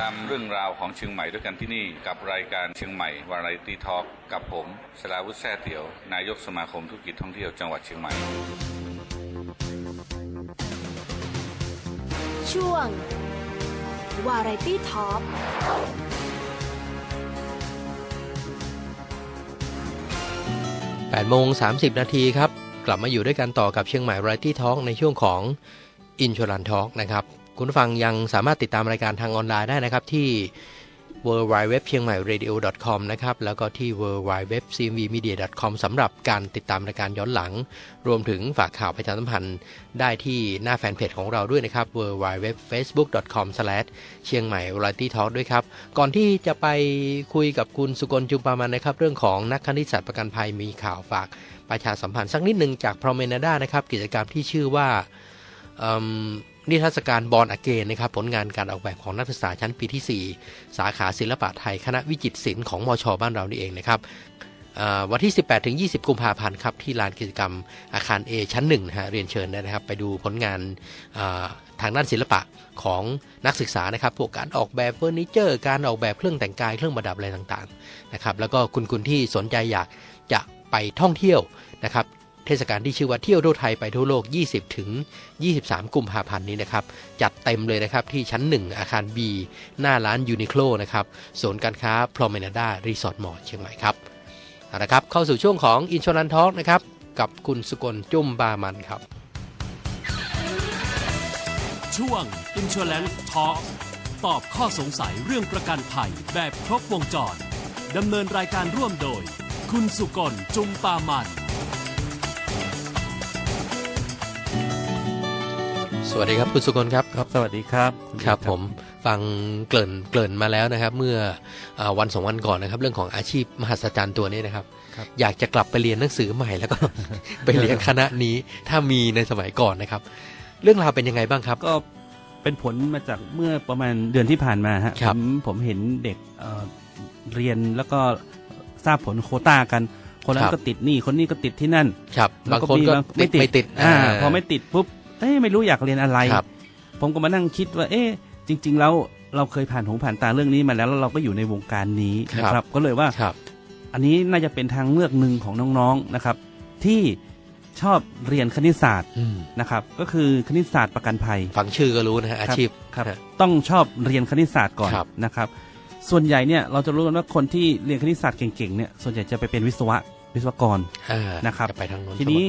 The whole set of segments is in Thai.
ตามเรื่องราวของเชียงใหม่ด้วยกันที่นี่กับรายการเชียงใหม่วาไรตี้ทอล์กกับผมสลาวุฒิแซ่เตียว นายกสมาคมธุรกิจท่องเที่ยวจังหวัดเชียงใหม่ ช่วงวาไรตี้ท็อป8โมง30นาทีครับ กลับมาอยู่ด้วยกันต่อกับเชียงใหม่ไรที่ท้องในช่วงของ i n s u r a n c e Talk นะครับ คุณผู้ฟังยังสามารถติดตามรายการทางออนไลน์ได้นะครับที่ w w w เชียงใหม่ radio com นะครับแล้วก็ที่ w w w cmv media com สำหรับการติดตามรายการย้อนหลัง รวมถึงฝากข่าวประชาสัมพันธ์ได้ที่หน้าแฟนเพจของเราด้วยนะครับ w w w facebook com เชียงใหม่ variety talk ด้วยครับ ก่อนที่จะไปคุยกับคุณสุกลจุมปามันนะครับ เรื่องของนักคณิตศาสตร์ประกันภัยมีข่าวฝากประชาสัมพันธ์สักนิดหนึ่งจาก Promenada นะครับกิจกรรมที่ชื่อว่า นิทรรศการบอลอเกนนะครับผลงานการออกแบบของนักศึกษาชั้นปีที่ 4 สาขาศิลปะไทยคณะวิจิตรศิลป์ของมชบ้านเรานี่เองนะครับวันที่ 18 ถึง 20 กุมภาพันธ์ครับที่ลานกิจกรรมอาคาร A ชั้น1นะฮะเรียนเชิญได้นะครับ ไปดูผลงานทางด้านศิลปะของนักศึกษานะครับพวกการออกแบบเฟอร์นิเจอร์ การออกแบบเครื่องแต่งกายเครื่องประดับอะไรต่างๆนะครับแล้วก็คุณคุณที่สนใจอยากจะไปท่องเที่ยวนะครับ เทศกาลที่ชื่อว่าเที่ยวทั่วไทยไปทั่วโลก 20 ถึง 23 กุมภาพันธ์นี้นะครับ จัดเต็มเลยนะครับที่ชั้น 1 อาคาร B หน้าร้านยูนิโคลนะครับศูนย์การค้าพรอมเมนาดารีสอร์ทมอลเชียงใหม่ครับเอาละครับ เข้าสู่ช่วงของอินช r รันท a l k นะครับ กับคุณสุกลจุ้มบามันครับ ช่วง Insurance Talk ตอบข้อสงสัยเรื่องประกันภัยแบบครบวงจรดำเนินรายการร่วมโดย คุณสุกลจุมปามัน วัสดีครับคุณสุกลครับครับสวัสดีครับณครับเอกผมฟังเกริ่นเกริ่นมาแล้วนะครับ เมื่ออาวันสองวันก่อนนะครับ เรื่องของอาชีพมหัศจรรย์ตัวนี้นะครับครับ อยากจะกลับไปเรียนหนังสือใหม่แล้วก็ไปเรียนคณะนี้ถ้ามีในสมัยก่อนนะครับ เรื่องราวเป็นยังไงบ้างครับก็เป็นผลมาจากเมื่อประมาณเดือนที่ผ่านมาฮะครับผมผมเห็นเด็กเอ่อเรียนแล้วก็ทราบผลโควต้ากันคนนั้ครันบก็ติดนี่คนนี้ก็ติดที่นั่นครับแล้วบางคนก็บางไม่ติดไม่ติดอ่าพอไม่ติดปุ๊บ เอ้ยไม่รู้อยากเรียนอะไรครับผมก็มานั่งคิดว่า เอ๊ะจริง ๆ แล้วเราเคยผ่านหูผ่านตาเรื่องนี้มาแล้วแล้วเราก็อยู่ในวงการนี้นะคครัรับบก็เลยว่าครับอันนี้น่าจะเป็นทางเลือกหนึ่งของน้องๆนะครับ ที่ชอบเรียนคณิตศาสตร์อืมนะครับ ก็คือคณิตศาสตร์ประกันภัย ฟังชื่อก็รู้นะฮะอาชีพครับฮะต้องชอบเรียนคณิตศาสตร์ก่อนครับนะครับ ส่วนใหญ่เนี่ยเราจะรู้กันว่าคนที่เรียนคณิตศาสตร์เก่งๆเนี่ยส่วนใหญ่จะไปเป็นวิศวะวิศวกรอ่านะครับจไปทางโน้นทีนี้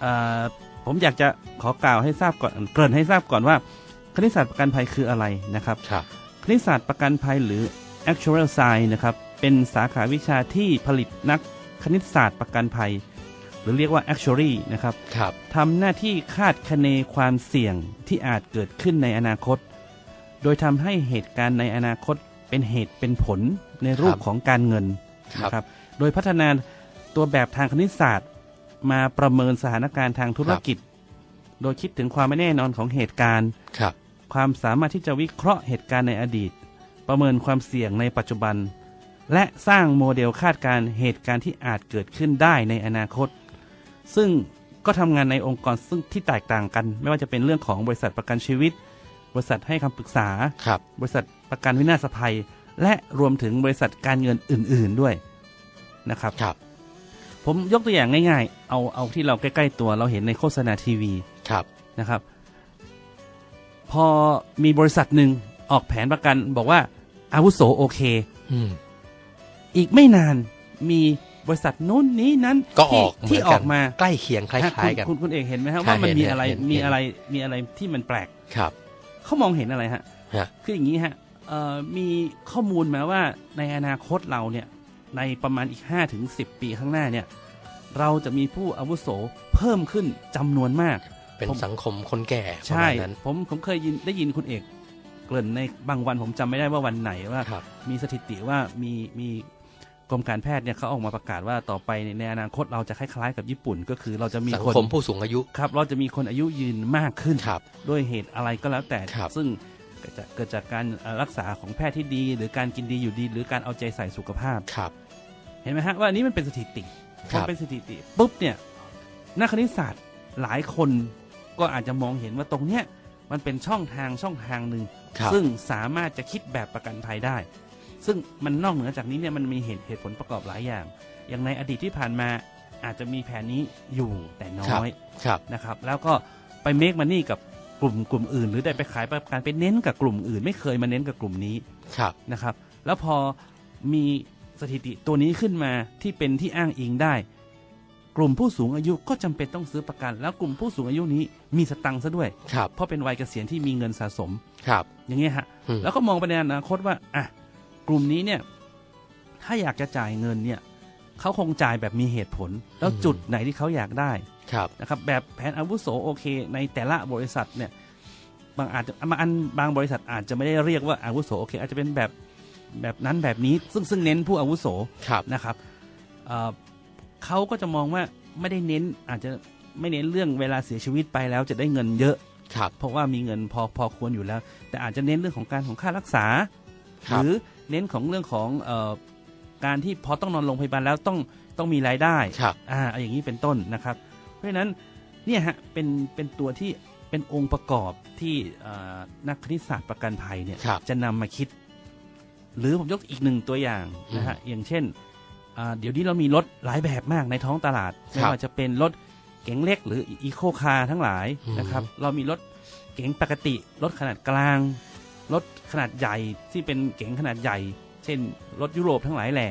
เอ่อ ผมอยากจะขอกล่าวให้ทราบก่อนเกริ่นให้ทราบก่อนว่า คณิตศาสตร์ประกันภัยคืออะไรนะครับครับคณิตศาสตร์ประกันภัยหรือ actuarial science นะครับเป็นสาขาวิชาที่ผลิตนักคณิตศาสตร์ประกันภัย หรือเรียกว่า actuary นะครับครับทำหน้าที่คาดคะเนความเสี่ยงที่อาจเกิดขึ้นในอนาคต โดยทำให้เหตุการณ์ในอนาคตเป็นเหตุเป็นผลในรูคปรับของการเงินครับนะครับ โดยพัฒนาตัวแบบทางคณิตศาสตร์ มาประเมินสถานการณ์ทางธุรกิจ โดยคิดถึงความไม่แน่นอนของเหตุการณ์ครับ ความสามารถที่จะวิเคราะห์เหตุการณ์ในอดีต ประเมินความเสี่ยงในปัจจุบัน และสร้างโมเดลคาดการณ์เหตุการณ์ที่อาจเกิดขึ้นได้ในอนาคต ซึ่งก็ทำงานในองค์กรซึ่งที่แตกต่างกัน ไม่ว่าจะเป็นเรื่องของบริษัทประกันชีวิต บริษัทให้คำปรึกษาครับบริษัทประกันวินาศภัย และรวมถึงบริษัทการเงินอื่น ๆด้วยนะครับครับ ผมยกตัวอย่างง่ายๆ เอาเอาที่เราใกล้ๆตัวเราเห็นในโฆษณาทีวีครับนะครับ พอมีบริษัทหนึ่งออกแผนประกันบอกว่า อาวุโสโอเคอืมอีกไม่นานมีบริษัทนู้นนี้นั้นก็อที่อกเหมืที่นออกมาใกล้เคียงคล้ายๆกันคุณคุณคุณเอกเห็นไหมครับใช่ว่ามันเห็นมีเห็นอะไรเห็นมีเห็นอะไรมีอะไรที่มันแปลกครับเขามองเห็นอะไรฮะฮะคืออย่างนี้ฮะเอ่อมีข้อมูลมาว่าในอนาคตเราเนี่ย ในประมาณอีก5ถึง10 ปีข้างหน้าเนี่ย เราจะมีผู้อาวุโสเพิ่มขึ้นจำนวนมาก เป็นผมสังคมคนแก่ประใช่มาณนั้นผมผมเคยยินได้ยินคุณเอก เกริ่นในบางวันผมจำไม่ได้ว่าวันไหนว่าครับมีสถิติว่ามีมีกรมการแพทย์เนี่ยเขาออกมาประกาศว่าต่อไปในในอนาคตเราจะคล้ายๆกับญี่ปุ่น ก็คือเราจะมีสังคนคมผู้สูงอายุครับ เราจะมีคนอายุยืนมากขึ้นครับด้วยเหตุอะไรก็แล้วแต่ครับซึ่ง เกิดจากเกิดจากการเอ่อรักษาของแพทย์ที่ดี หรือการกินดีอยู่ดี หรือการเอาใจใส่สุขภาพครับ เห็นไหมฮะว่าอันนี้มันเป็นสถิติพครัอบเป็นสถิติปุ๊บเนี่ยนักคณิตศาสตร์หลายคนก็อาจจะมองเห็นว่าตรงเนี้ยมันเป็นช่องทางช่องทางหนึ่งครับซึ่งสามารถจะคิดแบบประกันภัยได้ ซึ่งมันนอกเหนือจากนี้เนี่ยมันมีเหตุเหตุผลประกอบหลายอย่าง อย่างในอดีตที่ผ่านมาอาจจะมีแผนนี้อยู่แต่น้อยครับนะครับ แล้วก็ไปเมคมันนี่กับ กลุ่มกลุ่มอื่น หรือได้ไปขายประกันไปเน้นกับกลุ่มอื่น ไม่เคยมาเน้นกับกลุ่มนี้ครับนะครับ แล้วพอมีสถิติตัวนี้ขึ้นมาที่เป็นที่อ้างอิงได้ กลุ่มผู้สูงอายุก็จำเป็นต้องซื้อประกัน แล้วกลุ่มผู้สูงอายุนี้มีสตังค์ซะด้วยครับเพราะเป็นวัยเกษียณที่มีเงินสะสมครับ อย่างเงี้ยฮะอืมแล้วก็มองไปในอนาคตว่าอะกลุ่มนี้เนี่ย ถ้าอยากจะจ่ายเงินเนี่ย เขาคงจ่ายแบบมีเหตุผล แล้วจุดไหนที่เขาอยากได้ครับนะครับแบบแผนอาวุโสโอเค ในแต่ละบริษัทเนี่ยบางอาจจะบางอันบางบริษัทอาจจะไม่ได้เรียกว่าอาวุโสโอเค อาจจะเป็นแบบแบบนั้นแบบนี้ซึ่งซึ่งเน้นผู้อาวุโสครับนะครับเอ่อเขาก็จะมองว่าไม่ได้เน้นอาจจะไม่เน้นเรื่องเวลาเสียชีวิตไปแล้วจะได้เงินเยอะครับเพราะว่ามีเงินพอพอควรอยู่แล้ว แต่อาจจะเน้นเรื่องของการของค่ารักษาคหรับรือเน้นของเรื่องของเออ การที่พอต้องนอนโรงพยาบาลแล้วต้องต้องมีรายได้ครับ อ่าอย่างนี้เป็นต้นนะครับ เพราะฉะนั้นเนี่ยฮะเป็นเป็นตัวที่เป็นองค์ประกอบที่เอ่อนักคณิตศาสตร์ประกันภัยเนี่ยครับจะนำมาคิด หรือผมยกอีกหนึ่งตัวอย่างนะฮะอย่างเช่นอ่าเดี๋ยวนี้เรามีรถหลายแบบมากในท้องตลาดไม่ว่าจะเป็นรถเก๋งเล็กหรืออีโคคาร์ทั้งหลายอืมนะครับ เรามีรถเก๋งปกติ รถขนาดกลาง รถขนาดใหญ่ที่เป็นเก๋งขนาดใหญ่เช่นรถยุโรปทั้งหลายแหล่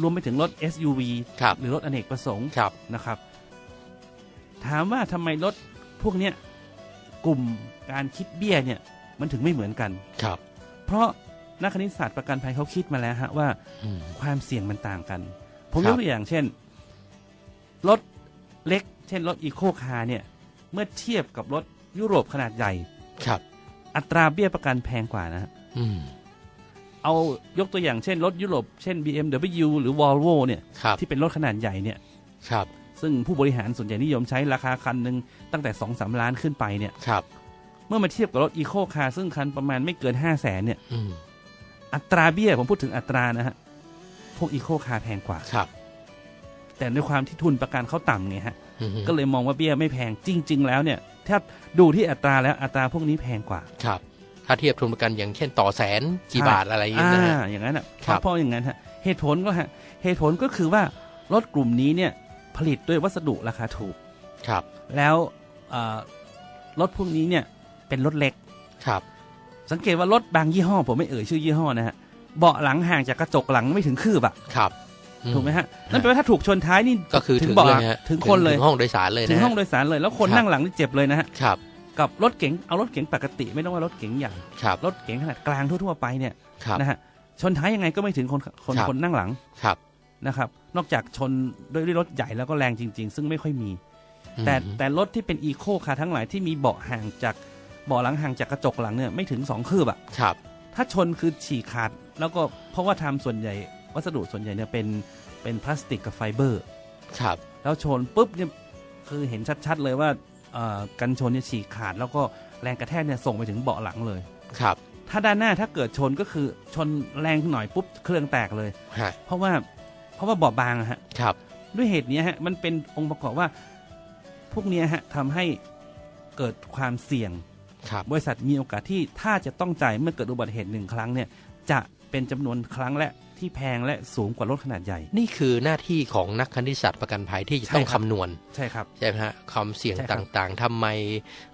รวมไปถึงรถ SUV ครับหรือรถอเนกประสงค์ครับนะครับ ถามว่าทำไมรถพวกเนี้ยกลุ่มการคิดเบี้ยเนี่ย มันถึงไม่เหมือนกันครับ เพราะนักคณิตศาสตร์ประกันภัยเขาคิดมาแล้วฮะว่าอืมความเสี่ยงมันต่างกัน ผมครัยบกตัวอย่างเช่น รถเล็ก เช่นรถอีโคคาร์เนี่ย เมื่อเทียบกับรถยุโรปขนาดใหญ่ ครับ อัตราเบี้ยประกันแพงกว่านะฮะอืม เอายกตัวอย่างเช่นรถยุโรปเช่น BMW หรือ Volvo เนี่ยครับที่เป็นรถขนาดใหญ่เนี่ยครับซึ่งผู้บริหารส่วนใหญ่นิยมใช้ราคาคันหนึ่งตั้งแต่2อสล้านขึ้นไปเนี่ยครับเมื่อมาเทียบกับรถอีโคคาร์ซึ่งคันประมาณไม่เกิน5 0 0แสนเนี่ยอืมอัตราเบี้ยผมพูดถึงอัตรานะฮะพวกอีโคคาร์แพงกว่าครับ แต่ในความที่ทุนประกันเขาต่ำไงฮะอืมก็เลยมองว่าเบี้ยไม่แพงจริง ๆ แล้วเนี่ย ถ้าดูที่อัตราแล้วอัตราพวกนี้แพงกว่าครับ ถ้าเทียบทุนประกันอย่างเช่นต่อแสนกี่ใช่บาทอะไรอย่างเงี้ยนะฮะอ่าอย่างนั้นอะครับเพราะอย่างนั้นฮะเหตุผลก็ฮะเหตุผลก็คือว่ารถกลุ่มนี้เนี่ยผลิตด้วยวัสดุราคาถูกครับ แล้วเอ่อรถพวกนี้เนี่ยเป็นรถเล็กครับ สังเกตว่ารถบางยี่ห้อ ผมไม่เอ่ยชื่อยี่ห้อนะฮะเบาะหลังห่างจากกระจกหลังไม่ถึงคืบอะครับอืถูกไหมฮะนั่นแปลว่าถ้าถูกชนท้ายนี่ก็คือถึถึงงเบาะเลยฮะถึงคนเลยถึงห้องโดยสารเลยถึนะงฮะห้องโดยสารเลยแล้วคนครับนั่งหลังนี่เจ็บเลยนะฮะครับ กับรถเก๋งเอารถเก๋งปกติ ไม่ต้องว่ารถเก๋งใหญ่ครับรถเก๋งขนาดกลางทั่วๆไปเนี่ยครับนะฮะชนท้ายยังไงก็ไม่ถึงคนคนครับคนนั่งหลังครับนะครับ นอกจากชนด้วยด้วยรถใหญ่แล้วก็แรงจริง ๆ ซึ่งไม่ค่อยมี แต่อืมแต่รถที่เป็นอีโคคาร์ทั้งหลายที่มีเบาะห่างจากเบาะหลังห่างจากกระจกหลังเนี่ยไม่ถึงสองคืบอะครับถ้าชนคือฉีกขาดแล้วก็เพราะว่าทำส่วนใหญ่ วัสดุส่วนใหญ่เนี่ยเป็นเป็นพลาสติกกับไฟเบอร์ ครับ แล้วชนปุ๊บเนี่ยคือเห็นชัด ๆ เลยว่าเอ่อ กันชนเนี่ยฉีกขาด แล้วก็แรงกระแทกเนี่ยส่งไปถึงเบาะหลังเลยครับ ถ้าด้านหน้าถ้าเกิดชนก็คือชนแรงหน่อยปุ๊บเครื่องแตกเลยฮะเพราะว่าเพราะว่าเบาะบางอะฮะครับ ด้วยเหตุเนี้ยฮะมันเป็นองค์ประกอบว่า พวกเนี้ยฮะทำให้เกิดความเสี่ยงครั บบริษัทมีโอกาสที่ถ้าจะต้องจ่ายเมื่อเกิดอุบัติเหตุหนึ่งครั้งเนี่ยจะเป็นจำนวนครั้งและที่แพงและสูงกว่ารถขนาดใหญ่ นี่คือหน้าที่ของนักคณิตศาสตร์ประกันภัยที่จะต้องใช่ครับคำนวณ ใช่ครับใช่ไหมฮะความเสี่ยงใช่คตรับ่างๆทำไม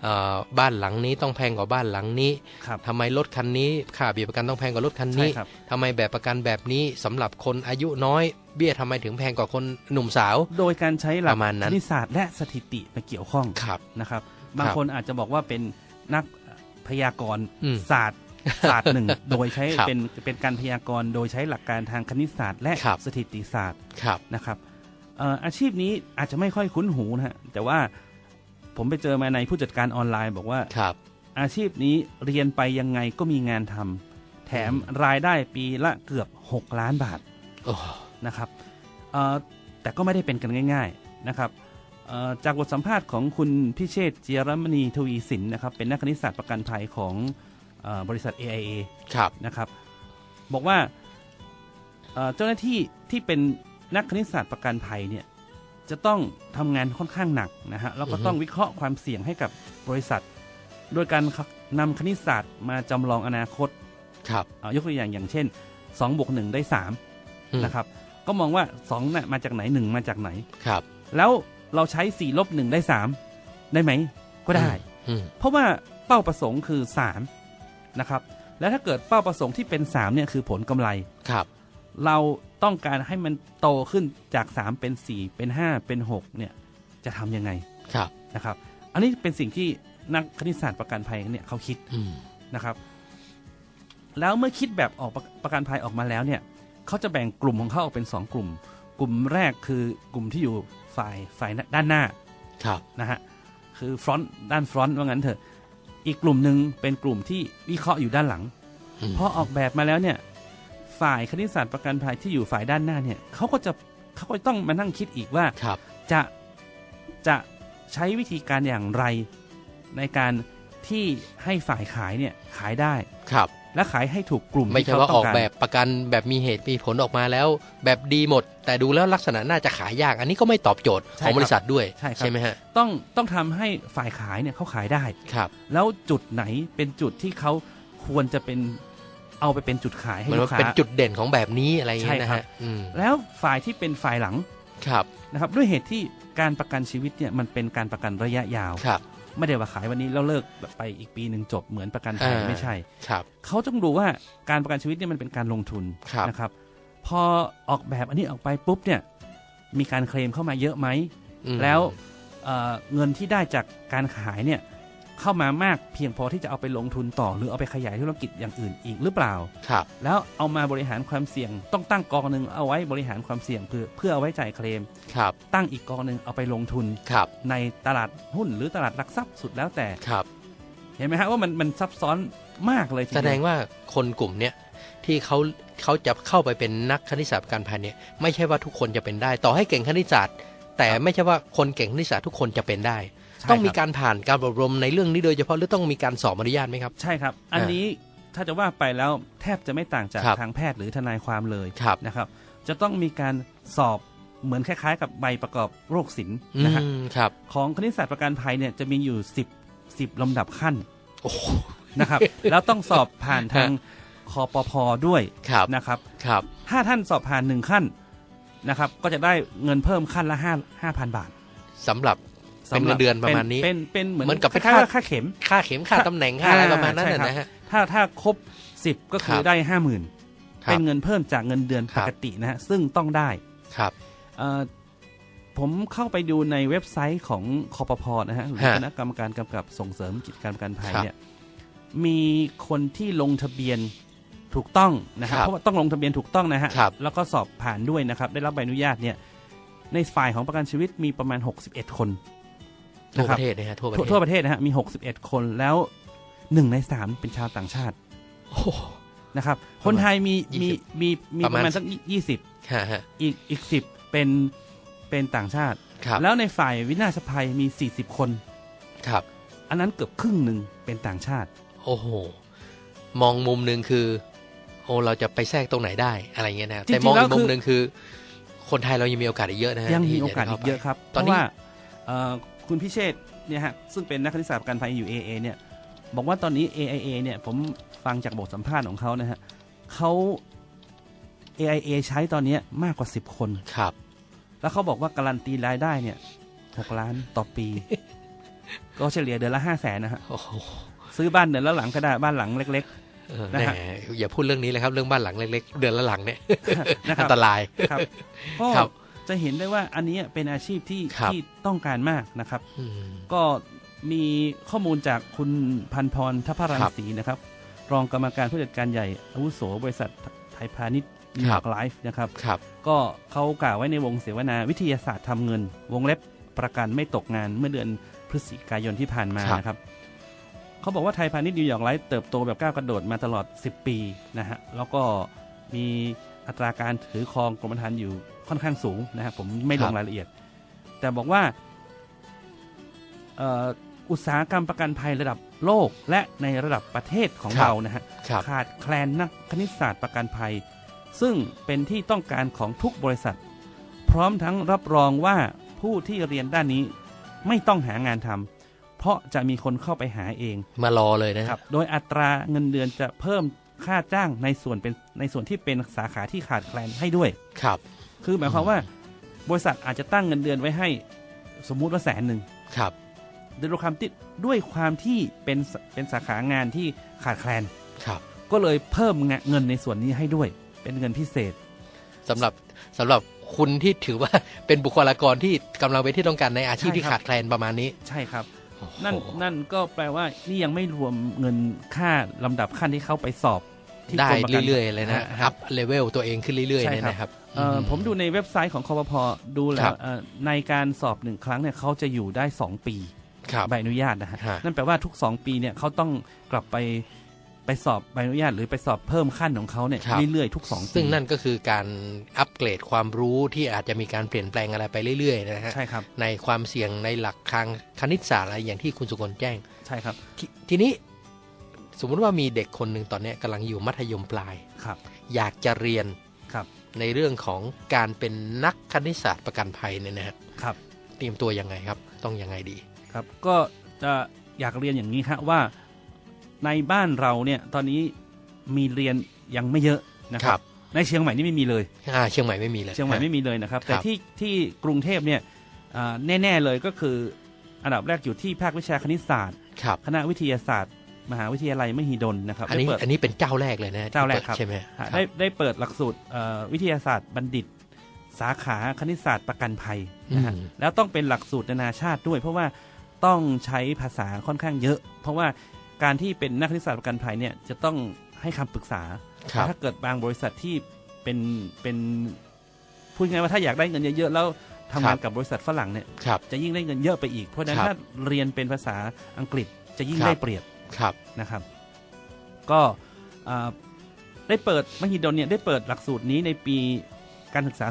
เอ่อบ้านหลังนี้ต้องแพงกว่าบ้านหลังนี้ครับทำไมรถคันนี้ค่าเบี้ยประกันต้องแพงกว่ารถคันใช่นี้ครับทำไมแบบประกันแบบนี้สำหรับคนอายุน้อย เบี้ยทำไมถึงแพงกว่าคนหนุ่มสาว โดยการใช้หลักประมาณนั้นคณิตศาสตร์และสถิติมาเกี่ยวข้องครับนะครับ บางคนอาจจะบอกว่าเป็น นักพยากรณ์อืมศาสตร์ศาสตร์หนึ่ง โดยใช้ครับเป็นเป็นการพยากรณ์โดยใช้หลักการทางคณิตศาสตร์และครับสถิติศาสตร์ครับนะครับเอ่ออาชีพนี้อาจจะไม่ค่อยคุ้นหูนะฮะแต่ว่าผมไปเจอมาในผู้จัดการออนไลน์บอกว่าครับ อาชีพนี้เรียนไปยังไงก็มีงานทำแถมรายได้ปีละเกือบ 6 ล้านบาทโอ้นะครับเอ่อแต่ก็ไม่ได้เป็นกันง่าย ๆนะครับเอ่อ จากบทสัมภาษณ์ของคุณพิเชษฐ์เจียรมณีทวีสินนะครับ เป็นนักคณิตศาสตร์ประกันภัยของเออบริษัท AIA ครับนะครับ บอกว่าเอ่อเจ้าหน้าที่ที่เป็นนักคณิตศาสตร์ประกันภัยเนี่ยจะต้องทำงานค่อนข้างหนักนะฮะแล้วก็ต้องวิเคราะห์ความเสี่ยงให้กับบริษัท โดยการนำคณิตศาสตร์มาจำลองอนาคตครับเอายกตัวอย่างอย่างเช่น2บวก1ได้อืม3นะครับ ก็มองว่า2น่ะมาจากไหน 1 มาจากไหนครับ แล้ว เราใช้4ลบ1ได้3ได้ไหม ก็ได้อืมเพราะว่าเป้าประสงค์คือ3นะครับ แล้วถ้าเกิดเป้าประสงค์ที่เป็น3เนี่ยคือผลกำไรครับ เราต้องการให้มันโตขึ้นจาก3เป็น4เป็น5เป็น6เนี่ย จะทำยังไงครับนะครับ อันนี้เป็นสิ่งที่นักคณิตศาสตร์ประกันภัยเนี่ยเขาคิดอืมนะครับ แล้วเมื่อคิดแบบออกประประกันภัยออกมาแล้วเนี่ยเขาจะแบ่งกลุ่มของเขาออกเป็น2กลุ่ม กลุ่มแรกคือกลุ่มที่อยู่ฝ่ายฝ่ายด้านหน้าครับนะฮะคือฟรอนต์ด้านฟรอนต์ว่างั้นเถอะ อีกกลุ่มหนึ่งเป็นกลุ่มที่วิเคราะห์อยู่ด้านหลังอืมพอออกแบบมาแล้วเนี่ย ฝ่ายคณิตศาสตร์ประกันภัยที่อยู่ฝ่ายด้านหน้าเนี่ยเขาก็จะเขาก็ต้องมานั่งคิดอีกว่าครับจะจะใช้วิธีการอย่างไรในการที่ให้ฝ่ายขายเนี่ยขายได้ครับ และขายให้ถูกกลุ่มไม่ที่ใช่เขาว่าต้ออองกการแบบประกันแบบมีเหตุมีผลออกมาแล้ว แบบดีหมด แต่ดูแล้วลักษณะน่าจะขายยาก อันนี้ก็ไม่ตอบโจทย์ของบริษัทด้วยใช่ครับไหมฮะต้องต้องทำให้ฝ่ายขายเนี่ยเขาขายได้ครับ แล้วจุดไหนเป็นจุดที่เขาควรจะเป็นเอาไปเป็นจุดขายให้มันลูว่ากค้าเป็นจุดเด่นของแบบนี้อะไรอย่างเงี้ยใช่นะครัฮะบอืมแล้วฝ่ายที่เป็นฝ่ายหลังครับนะครับ ด้วยเหตุที่การประกันชีวิตเนี่ยมันเป็นการประกันระยะยาวครับ ไม่ได้ว่าขายวันนี้แล้วเลิกแบบไปอีกปีหนึ่งจบเหมือนประกันภัยอ่าไม่ใช่ครับเขาต้องดูว่าการประกันชีวิตเนี่ยมันเป็นการลงทุนครับนะครับ พอออกแบบอันนี้ออกไปปุ๊บเนี่ยมีการเคลมเข้ามาเยอะไหมอืมแล้วเอ่อเงินที่ได้จากการขายเนี่ย เข้ามามากเพียงพอที่จะเอาไปลงทุนต่อ หรือเอาไปขยายธุรกิจอย่างอื่นอีกหรือเปล่า ครับ แล้วเอามาบริหารความเสี่ยง ต้องตั้งกองหนึ่งเอาไว้บริหารความเสี่ยงเพื่อเพื่อเอาไว้จ่ายเคลม ครับ ตั้งอีกกองหนึ่งเอาไปลงทุน ครับ ในตลาดหุ้นหรือตลาดหลักทรัพย์สุดแล้วแต่ ครับ เห็นไหมฮะว่ามันมันซับซ้อนมากเลยทีเดีแสยว ดงว่าคนกลุ่มเนี้ยที่เขาเขาจะเข้าไปเป็นนักคณิตศาสตร์การพันเนี่ยไม่ใช่ว่าทุกคนจะเป็นได้ ต่อให้เก่งคณิตศาสตร์ แต่ไม่ใช่ว่าคนเก่งคณิตศาสตร์ทุกคนจะเป็นได้ใช่ ต้องมีคบการผ่านการอบรมในเรื่องนี้โดยเฉพาะหรือต้องมีการสอบอนุญาตไหมครับ ใช่ครับ อันนี้ถ้าจะว่าไปแล้วแทบจะไม่ต่างจากครับทางแพทย์หรือทนายความเลยครับนะครับ จะต้องมีการสอบเหมือนคล้ายๆ กับใบประกอบโรคศิลป์อืนะฮะมครับของคณิตศาสตร์ประกันภัยเนี่ยจะมีอยู่ 10 10ลำดับขั้นโอ้โหนะครับแล้วต้องสอบผ่านทางคอปพด้วยครับนะครับครับถ้าท่านสอบผ่านหนึ่งขั้นนะครับ ก็จะได้เงินเพิ่มขั้นละ5 5,000บาทสำหรับ เป็นเงินเดือนประมาณนี้เป็นเป็นเป็นเหมือนเหมือนกับคเป็นล้ายๆค่าว่าค่าเข็มค่าเข็มค่าตำแหน่งค่าอะไรประมาณนั้นใช่น่ะครับนะฮะถ้าถ้าครบ10ก็คืคอรับได้ห้าหมื่นครับเป็นเงินเพิ่มจากเงินเดือนคปรับกตินะฮะซึ่งต้องได้ครับเอ่อผมเข้าไปดูในเว็บไซต์ของคอปพนะฮะหรือฮะคณะกรรมการกำกับส่งเสริมกิจการประกันภัยครับเนี่ยมีคนที่ลงทะเบียนถูกต้องนะครัครับบเพราะว่าต้องลงทะเบียนถูกต้องนะฮะครับแล้วก็สอบผ่านด้วยนะครับ ได้รับใบอนุญาตเนี่ยในฝ่ายของประกันชีวิตมีประมาณ 61 คน ทั่วนะคปรับระเทศนะฮะทั่วประทั่วเทศทั่วประเทศนะฮะมี61คนแล้วหนึ่งในสามเป็นชาวต่างชาติโอ้โหนะครับ คนไทยมีมียี่สิบมีมีปประระมาณมาณสักยี่สิบฮะฮะอีกอีกสิบเป็นเป็นต่างชาติครับแล้วในฝ่ายวินาศภัยมี40คนครับ อันนั้นเกือบครึ่งหนึ่งเป็นต่างชาติ โอ้โห มองมุมหนึ่งคือ โอ้เราจะไปแทรกตรงไหนได้อะไรเงี้ยนะครับจริงๆแต่มองแล้อีวกมุคืมอหนึ่งคือ คนไทยเรายังมีโอกาสอีกเยอะนะฮะยังมีที่โอกาสจอีข้กเยอะครับ ตอนเพนี้ราะว่าเอ่อ คุณพิเชษฐ์เนี่ยฮะซึ่งเป็นนักคณิตศาสตร์ประกันภัยอยู่ AA เนี่ยบอกว่าตอนนี้ AIA เนี่ยผมฟังจากบทสัมภาษณ์ของเขานะฮะเขา AIA ใช้ตอนนี้มากกว่า 10 คน ครับ แล้วเขาบอกว่าการันตีรายได้เนี่ยหกล้านต่อปี ก็เฉลี่ยเดือนละห้าแสนนะฮะโอ้โหซื้อบ้านเดือนละหลังก็ได้บ้านหลังเล็ก เออนะแหฮะมอย่าพูดเรื่องนี้เลยครับ เรื่องบ้านหลังเล็กๆ เดือนละหลังเนี่ยๆ นะคอัรับนตราย ครับก็ครับ จะเห็นได้ว่าอันนี้เป็นอาชีพที่ครับที่ต้องการมากนะครับอืมก็มีข้อมูลจากคุณพันพรทัพพรังครับสีนะครับ รองกรรมการผู้จัดการใหญ่อาวุโสบริษัทไทยพาณิชย์นิวคยรัอบร์กไลฟ์นะครับครับก็เขากล่าวไว้ในวงเสวนาวิทยาศาสตร์ทำเงิน วงเล็บประกันไม่ตกงานเมื่อเดือนพฤศจิกายนที่ผ่านมาครับนะครับเขาบอกว่าไทยพาณิชย์นิวยอร์กไลฟ์เติบโตแบบก้าวกระโดดมาตลอด 10 ปีนะฮะแล้วก็มีอัตราการถือครองกรมธรรม์อยู่ ค่อนข้างสูงนะครับผมไม่ลงรายละเอียด แต่บอกว่าเอ่ออุตสาหกรรมประกันภัยระดับโลกและในระดับประเทศของครับเรานะฮะครับขาดแคลนนักคณิตศาสตร์ประกันภัย ซึ่งเป็นที่ต้องการของทุกบริษัท พร้อมทั้งรับรองว่าผู้ที่เรียนด้านนี้ไม่ต้องหางานทำเพราะจะมีคนเข้าไปหาเอง มารอเลยนะคครัรับบโดยอัตราเงินเดือนจะเพิ่มค่าจ้างในส่วนเป็นในส่วนที่เป็นสาขาที่ขาดแคลนให้ด้วยครับ คือหมายความว่าบริษัทอาจจะตั้งเงินเดือนไว้ให้สมมุติว่าแสนหนึ่งครับด้วยความที่ด้วยความที่เป็นสเป็นสาขางานที่ขาดแคลนครับ ก็เลยเพิ่มเงินในส่วนนี้ให้ด้วย เป็นเงินพิเศษสำหรับสำหรับคุณที่ถือว่าเป็นบุคลากรที่กำลังเป็นที่ต้องการในอาชีพใช่ที่ครับขาดแคลนประมาณนี้ ใช่ครับโอ้โหนั่นนั่นก็แปลว่านี่ยังไม่รวมเงินค่าลำดับขั้นที่เข้าไปสอบที่ได้กมประกันเรื่อยๆเลยนะครัอับพเลเวลตัวเองขึ้นเรื่อยๆใช่เนี่ยครับนะครับ เอ่ออมผมดูในเว็บไซต์ของคอปพดูแล้ครัวบ เอ่อในการสอบหนึ่งครั้งเนี่ยเขาจะอยู่ได้2ปีครับ ใบอนุญาตนะฮะฮะ นั่นแปลว่าทุก2ปีเนี่ยเขาต้องกลับไปไปสอบใบอนุญาต หรือไปสอบเพิ่มขั้นของเขาเนี่ยครับ เรื่อยๆทุก2ปีซึ่งนั่นก็คือการอัปเกรดความรู้ที่อาจจะมีการเปลี่ยนแปลงอะไรไปเรื่อยๆนะฮะใช่ครับในความเสี่ยงในหลักทางคณิตศาสตร์อะไรอย่างที่คุณสุกลแจ้งใช่ครับททีนี้สมมุติว่ามีเด็กคนหนึ่งตอนเนี้ยกำลังอยู่มัธยมปลาย ครับอยากจะเรียน ครับ ในเรื่องของการเป็นนักคณิตศาสตร์ประกันภัยเนี่ยนะฮะครับ เตรียมตัวยังไงครับ ต้องยังไงดีครับ ก็จะอยากเรียนอย่างนี้ฮะว่าในบ้านเราเนี่ยตอนนี้มีเรียนยังไม่เยอะนะคครัรับบในเชียงใหม่นี่ไม่มีเลยอ่าเชียงใหม่ไม่มีเลย เชียงใหม่ไม่มีเลยนะครับ แต่ครับที่ที่กรุงเทพเนี่ยอ่าแน่ ๆเลยก็คืออันดับแรกอยู่ที่ภาควิชาคณิตศาสตร์ครับคณะวิทยาศาสตร์ มหาวิทยาลัยมหิดลนะครับอันนี้ได้เปิดอันนี้เป็นเจ้าแรกเลยนะเจ้าแรกที่ครับปิดใช่ไหมฮะครับได้ได้เปิดหลักสูตรเอ่อวิทยาศาสตร์บัณฑิต สาขาคณิตศาสตร์ประกันภัยนะฮะอืมแล้วต้องเป็นหลักสูตรนานาชาติด้วย เพราะว่าต้องใช้ภาษาค่อนข้างเยอะ เพราะว่าการที่เป็นนักคณิตศาสตร์ประกันภัยเนี่ยจะต้องให้คำปรึกษาครับถ้าเกิดบางบริษัทที่เป็นเป็นพูดง่ายๆว่าถ้าอยากได้เงินเยอะๆแล้วทำงานกับบริษัทฝรั่งเนี่ยครับจะยิ่งได้เงินเยอะไปอีก เพราะฉะนั้นครับถ้าเรียนเป็นภาษาอังกฤษจะยิ่งครับได้เปรียบ ครับนะครับ ก็ได้เปิดมหิดลเนี่ยได้เปิดหลักสูตรนี้ในปีการศึกษา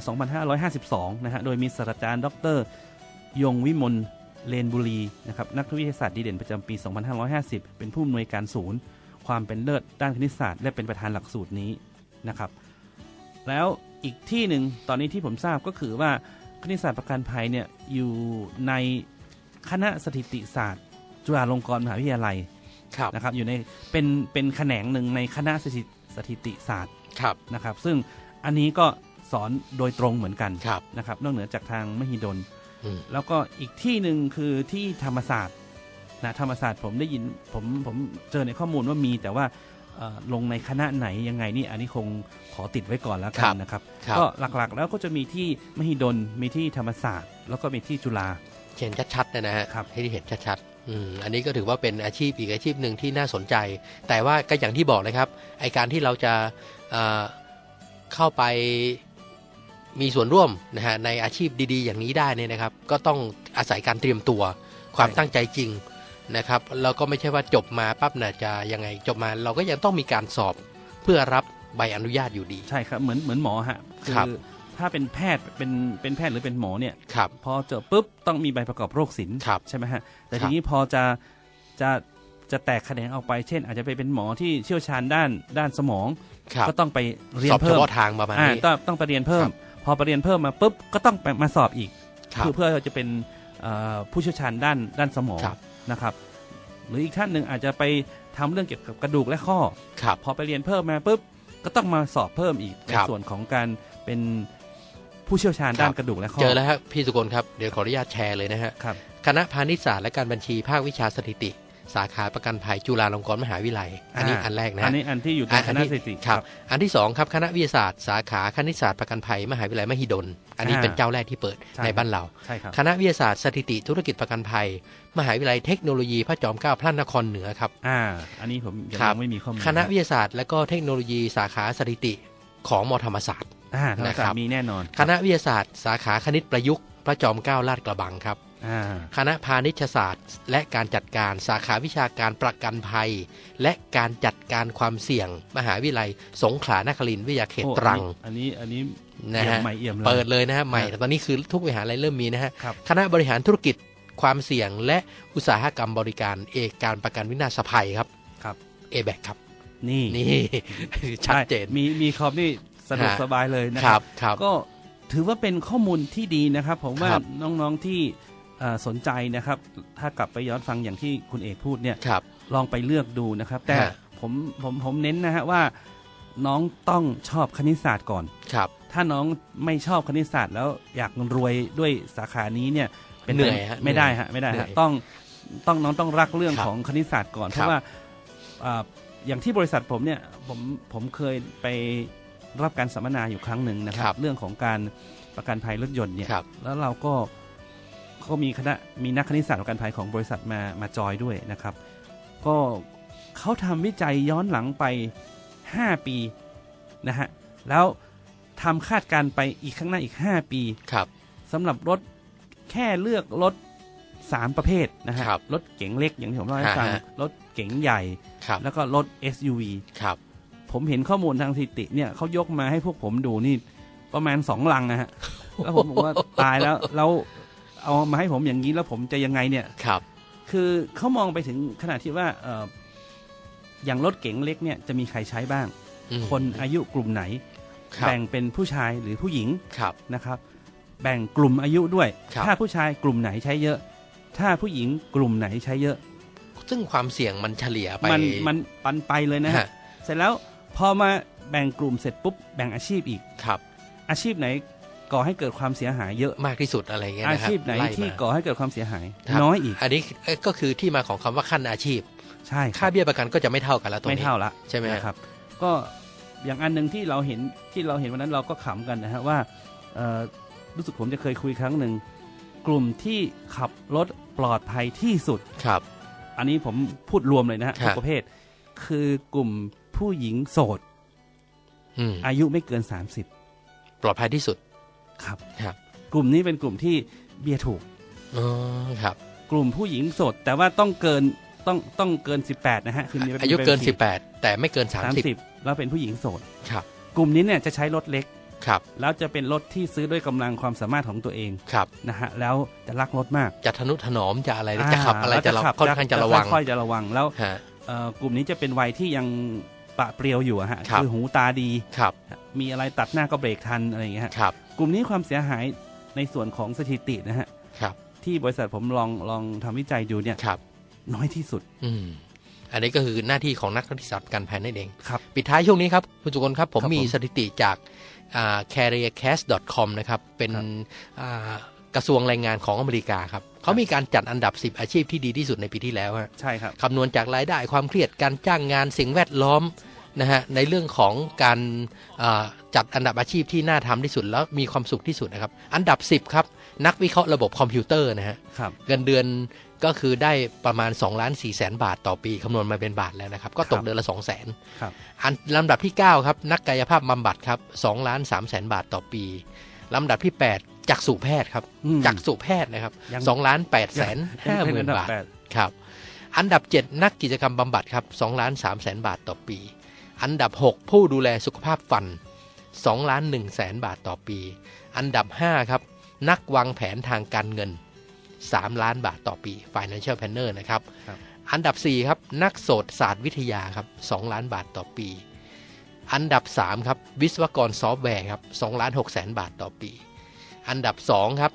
2552 นะฮะ โดยมีศาสตราจารย์ ดร ยงวิมลเลนบุรีนะครับ นักวิทยาศาสตร์ดีเด่นประจำปี 2550 เป็นผู้อำนวยการศูนย์ ความเป็นเลิศด้านคณิตศาสตร์ และเป็นประธานหลักสูตรนี้นะครับ แล้วอีกที่หนึ่งตอนนี้ที่ผมทราบก็คือว่าคณิตศาสตร์ประกันภัยเนี่ยอยู่ในคณะสถิติศาสตร์ จุฬาลงกรณ์มหาวิทยาลัย ครับนะครับอยู่ในเป็นเป็นแขนงหนึ่งในคณะสถิติสถิติศาสตร์ครับนะครับ ซึ่งอันนี้ก็สอนโดยตรงเหมือนกันครับนะครับ นอกเหนือจากทางมหิดลอืมแล้วก็อีกที่หนึ่งคือที่ธรรมศาสตร์นะธรรมศาสตร์ผมได้ยินผมผมเจอในข้อมูลว่ามีแต่ว่าเอ่อลงในคณะไหนยังไงนี่อันนี้คงขอติดไว้ก่อนแล้วกัครันบนะครับครับ ก็หลักๆแล้วก็จะมีที่มหิดลมีที่ธรรมศาสตร์ แล้วก็มีที่จุฬาเห็นชัดๆนะฮะครับให้ได้เห็นชัดๆ อืมอันนี้ก็ถือว่าเป็นอาชีพอีกอาชีพหนึ่งที่น่าสนใจ แต่ว่าก็อย่างที่บอกนะครับไอการที่เราจะเอ่อเข้าไปมีส่วนร่วมนะฮะในอาชีพดีๆ อย่างนี้ได้เนี่ยนะครับ ก็ต้องอาศัยการเตรียมตัวความตั้งใจจริงนะครับแล้วก็ไม่ใช่ว่าจบมาปั๊บน่ะจะยังไงจบมาเราก็ยังต้องมีการสอบเพื่อรับใบอนุญาตอยู่ดี ใช่ครับเหมือนเหมือนหมอฮะคืครับ ถ้าเป็นแพทย์เป็นเป็นแพทย์หรือเป็นหมอเนี่ยครับพอเจอปุ๊บต้องมีใบประกอบโรคศิลป์ครับใช่ไหมฮะแต่ครับทีนี้พอจะจะจะแตกแขนงออกไปเช่น อาจจะไปเป็นหมอที่เชี่ยวชาญด้านด้านสมองครับก็ต้องไปเรียสนอบเฉเพิ่มพาะทางประมาณอ่านี้ต้องต้องไปเรียนเพิ่มครับพอไปเรียนเพิ่มมาปุ๊บก็ต้องไปมาสอบอีกครับเพื่อเพื่อจะเป็นเอ่อผู้เชี่ยวชาญด้านด้านสมองครับนะครับ หรืออีกท่านหนึ่งอาจจะไปทำเรื่องเกี่ยวกับกระดูกและข้อครับพอไปเรียนเพิ่มมาปุ๊บก็ต้องมาสอบเพิ่มอีกในครับส่วนของการเป็น ผู้เชี่ยวชาญด้านกระดูกและข้อเจอแล้วครับพี่สุกลครับเดี๋ยวขออนุญาตแชร์เลยนะฮะครับคณะพาณิชยศาสตร์และการบัญชีภาควิชาสถิติ สาขาประกันภัยจุฬาลงกรณ์มหาวิทยาลัย อันนี้อ่าอันแรกนะอันฮะนี้อันที่อยู่ในอะคณะอันสที่ถิติครับ อันที่สองครับคณะวิทยาศาสตร์สาขาคณิตศาสตร์ประกันภัยมหาวิทยาลัยมหิดล อันนี้อ่าเป็นเจ้าแรกที่เปิดใช่ในบ้านเราใช่ครับคณะวิทยาศาสตร์สถิติธุรกิจประกันภัย มหาวิทยาลัยเทคโนโลยีพระจอมเกล้าพระนครเหนือครับอ่าอันนี้ผมยังครับไม่มีข้อมูลคณะวิทยาศาสตร์และก็เทคโนโลยีสาขาสถิติของมธรรมศาสตร์อ่า ธรรมนะคศาสรัตบร์มีแน่นอน คณะวิทยาศาสตร์สาขาคณิตประยุกต์พระจอมเกล้าลาดกระบังครับอ่าคณะพาณิชยศาสตร์ และการจัดการสาขาวิชาการประกันภัย และการจัดการความเสี่ยง มหาวิทยาลัย สงขลานครินทร์วิทยาเขตโอ้ตรัง อันนี้อันนี้นะเอี่ยฮะมใหม่เอี่ยมเลยเปิดเลยนะฮะใหม่ครับตอนนี้คือทุกวิหารอะไรเริ่มมีนะฮะครับคณะบริหารธุรกิจความเสี่ยง และอุตสาหกรรมบริการเอกการประกันวินาศภัยครับครับเอแบครับนี่นี่ชัดเจนใช่มีมีคอมนี่ สะดวกฮะ สบายเลยนะคครัรับบครับ ก็ถือว่าเป็นข้อมูลที่ดีนะครับ ผมว่าครับ น้องๆที่เอ่อสนใจนะครับ ถ้ากลับไปย้อนฟังอย่างที่คุณเอกพูดเนี่ย ครับ ลองไปเลือกดูนะครับ แต่ฮะ ผมผมผมเน้นนะฮะว่าน้องต้องชอบคณิตศาสตร์ก่อน ครับ ถ้าน้องไม่ชอบคณิตศาสตร์ แล้วอยากรวยด้วยสาขานี้เนี่ยป็เหนื่อยฮะไม่ได้เหนื่อยฮะไม่ได้เหนื่ฮะอยต้องต้องน้องต้องรักเรื่องครับของคณิตศาสตร์ก่อนคเพรับราะว่าอ่าอย่างที่บริษัทผมเนี่ยผมผมเคยไป รับการสัมมนาอยู่ครั้งหนึ่งนะคครัรับบเรื่องของการประกันภัยรถยนต์เนี่ยครับแล้วเราก็ก็มีคณะมีนักคณิตศาสตร์ประกันภัยของบริษัทมามาจอยด้วยนะครับ ก็เขาทำวิจัยย้อนหลังไป 5 ปีนะฮะแล้วทำคาดการณ์ไปอีกข้างหน้าอีก 5 ปีครับสำหรับรถแค่เลือกรถ3ประเภทนะฮะครับรถเก๋งเล็กอย่างที่ผมเล่าให้ฟังฮะฮะรถเก๋งใหญ่ครับแล้วก็รถ SUV ครับ ผมเห็นข้อมูลทางสถิติเนี่ยเขายกมาให้พวกผมดูนี่ประมาณสองลังนะฮะแล้วผมบอกว่าตายแล้วแล้วเอามาให้ผมอย่างนี้แล้วผมจะยังไงเนี่ยครับ คือเขามองไปถึงขนาดที่ว่าเอ่ออย่างรถเก๋งเล็กเนี่ยจะมีใครใช้บ้างอืมคนอายุกลุ่มไหนครับแบ่งเป็นผู้ชายหรือผู้หญิงครับนะครับ แบ่งกลุ่มอายุด้วยครับถ้าผู้ชายกลุ่มไหนใช้เยอะ ถ้าผู้หญิงกลุ่มไหนใช้เยอะ ซึ่งความเสี่ยงมันเฉลี่ยไปมันมันปันไปเลยนะฮะฮะเสร็จแล้ว พอมาแบ่งกลุ่มเสร็จปุ๊บแบ่งอาชีพอีกครับ อาชีพไหนก่อให้เกิดความเสียหายเยอะมากที่สุดอะไรเงี้ยอานะครับชีพไหนล่ที่มาก่อให้เกิดความเสียหายครับน้อยอีก อันนี้เอ้ยก็คือที่มาของคำว่าขั้นอาชีพ ใช่คค่ารับเบี้ยประกันก็จะไม่เท่ากันแล้วตรงไม่นี้เท่าละใช่ไหมฮะนะครับ ก็อย่างอันหนึ่งที่เราเห็นที่เราเห็นวันนั้นเราก็ขำกันนะฮะว่าเอ่อรู้สึกผมจะเคยคุยครั้งหนึ่งกลุ่มที่ขับรถปลอดภัยที่สุดครับ อันนี้ผมพูดรวมเลยนะฮะครับทุกประเภทคือกลุ่ม ผู้หญิงโสดอืมอายุไม่เกินปลอดภัยที่สุด30ครับครับ กลุ่มนี้เป็นกลุ่มที่เบียร์ถูกอ๋อครับ กลุ่มผู้หญิงโสดแต่ว่าต้องเกินต้องต้องเกิน18นะฮะคือมีอายุเกินมี18แต่ไม่เกินสามสิบแล้วเป็นผู้หญิงโสด30ครับ กลุ่มนี้เนี่ยจะใช้รถเล็กครับแล้วจะเป็นรถที่ซื้อด้วยกำลังความสามารถของตัวเองครับนะฮะแล้วจะรักรถมาก จะทนุถนอมจะอะไรจะขับอะไรแล้วจะระขับค่อนข้างจะระวังค่อยๆจะระวังแล้วฮะเอ่อกลุ่มนี้จะเป็นวัยที่ยัง ปะเปรียวอยู่อะฮะครับ คือหูตาดีครับมีอะไรตัดหน้าก็เบรกทันอะไรอย่างเงี้ยฮะครับกลุ่มนี้ความเสียหายในส่วนของสถิตินะฮะครับที่บริษัทผมลองลองทำวิจัยดูเนี่ยครับ น้อยที่สุดอืม อันนี้ก็คือหน้าที่ของนักวิทยาศาสตร์การแพทย์นั่นเอง ครับ ปิดท้ายช่วงนี้ครับ คุณสุกลครับ ผมครับมีผมสถิติจากอ่า careercast.com นะครับ เป็นครับ อ่ากระทรวงแรงงานของอเมริกาครับ เขามีการจัดอันดับ 10 อาชีพที่ดีที่สุดในปีที่แล้วฮะใช่ครับ คำนวณจากรายได้ความเครียดการจ้างงานสิ่งแวดล้อม นะฮะในเรื่องของการอ่าจัดอันดับอาชีพที่น่าทำที่สุดแล้วมีความสุขที่สุดนะครับ อันดับ 10 ครับ นักวิเคราะห์ระบบคอมพิวเตอร์นะฮะครับเงินเดือนก็คือได้ประมาณ2ล้าน4แสนบาทต่อปีคำนวณมาเป็นบาทแล้วนะครับ ก็ตคกรับเดือนละ2แสนครับอันลำดับที่ 9 ครับ นักกายภาพบำบัดครับ2ล้าน3แสนบาทต่อปีลำดับที่ 8 จักษุแพทย์ครับอืมจักษุแพทย์นะครับยัง2ล้าน8แสนยังห้าหเป็นมื่อันนดับบาทแปดครับอันดับ 7 นักกิจกรรมบำบัดครับ2ล้าน3แสนบาทต่อปี อันดับ 6 ผู้ดูแลสุขภาพฟัน2ล้าน1แสนบาทต่อปี อันดับ 5 ครับ นักวางแผนทางการเงิน 3 ล้านบาทต่อปี Financial Planner นะครับครับอันดับ 4 ครับ นักโสตศาสตร์วิทยาครับ2ล้านบาทต่อปี อันดับ 3 ครับ วิศวกรซอฟต์แวร์ครับ2ล้าน6แสนบาทต่อปี อันดับ 2 ครับ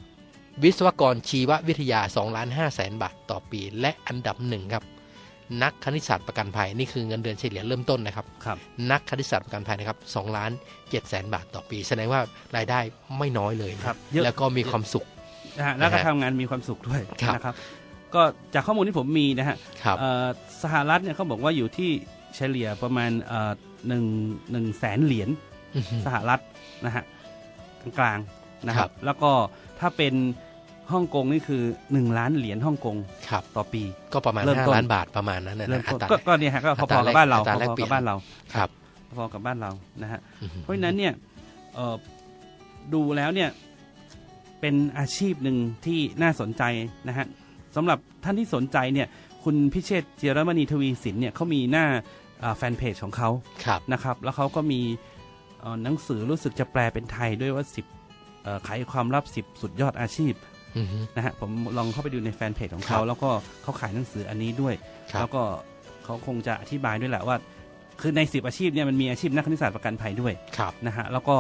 วิศวกรชีววิทยา2ล้าน5แสนบาทต่อปี และอันดับ 1 ครับ นักคณิตศาสตร์ประกันภัยนี่คือเงินเดือนเฉลี่ยเริ่มต้นนะครับครับนักคณิตศาสตร์ประกันภัยนะครับ2ล้าน7แสนบาทต่อปี แสดงว่ารายได้ไม่น้อยเลยนะครับเยอะแล้วก็มีความสุขนะฮะแล้วก็นะฮะทำงานมีความสุขด้วยครับนะครับก็จากข้อมูลที่ผมมีนะฮะครับเอ่อสหรัฐเนี่ยเขาบอกว่าอยู่ที่เฉลี่ยประมาณเอ่อหนึ่งหนึ่งแสนเหรียญอือฮึสหรัฐนะฮะกลางๆนะคครัรับบแล้วก็ถ้าเป็น ฮ่องกงนี่คือ 1 ล้านเหรียญฮ่องกงครับต่อปี ก็ประมาณเริ่มต้น5ล้านบาทประมาณนั้นนะเริ่มอัต้นตราก็ก็เนี่ยฮะก็พอัตราอๆกับบ้านเราอัตราแลกพอเปลี่ๆยนกับบ้านเราครับพอๆกับบ้านเรานะฮะอือฮึเพราะฉะนั้นเนี่ยเอ่อดูแล้วเนี่ยเป็นอาชีพหนึ่งที่น่าสนใจนะฮะสำหรับท่านที่สนใจเนี่ย คุณพิเชษฐ์เจยรมณีทวีสินเนี่ยเขามีหน้าอ่าแฟนเพจของเขาครับนะครับ แล้วเขาก็มีเอ่อหนังสือรู้สึกจะแปลเป็นไทยด้วยว่า10เอ่อไขความลับ10สุดยอดอาชีพอือฮึ นะฮะผมลองเข้าไปดูในแฟนเพจของครัเขาบแล้วก็เขาขายหนังสืออันนี้ด้วยครับแล้วก็เขาคงจะอธิบายด้วยแหละว่า คือใน10อาชีพเนี่ยมันมีอาชีพนักคณิตศาสตร์ประกันภัยด้วยครับนะฮะแล้วก็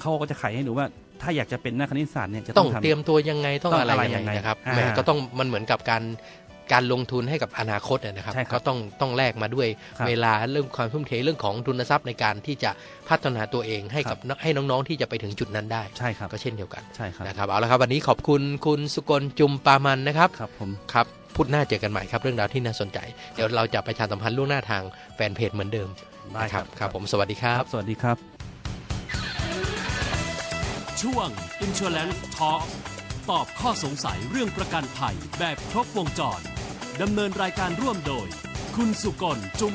เขาก็จะไขให้ดูว่าถ้าอยากจะเป็นนักคณิตศาสตร์เนี่ยจะต้ต้อองงทำเตรียมตัวยังไงต้องต้องอะไรอะไรยังไงยังไงนะครับอ่าแหม่ก็ต้องมันเหมือนกับการ การลงทุนให้กับอนาคตนะครับใช่ครับก็ต้องต้องแลกมาด้วยครับเวลาเรื่องความทุ่มเทเรื่องของทุนทรัพย์ในการที่จะพัฒนาตัวเองให้กับให้น้องๆที่จะไปถึงจุดนั้นได้ใช่ครับก็เช่นเดียวกันใช่ครับนะครับเอาละครับวันนี้ขอบคุณคุณสุกลจุมปามันนะครับครับผมครับพุธหน้าเจอกันใหม่ครับเรื่องราวที่น่าสนใจ เดี๋ยวเราจะประชาสัมพันธ์ล่วงหน้าทางแฟนเพจเหมือนเดิมได้นะคครัรับบครับผมสวัสดีครับ สวัสดีครับ ช่วง Insurance Talk ตอบข้อสงสัยเรื่องประกันภัยแบบครบวงจร ดำเนินรายการร่วมโดย คุณสุกรจุม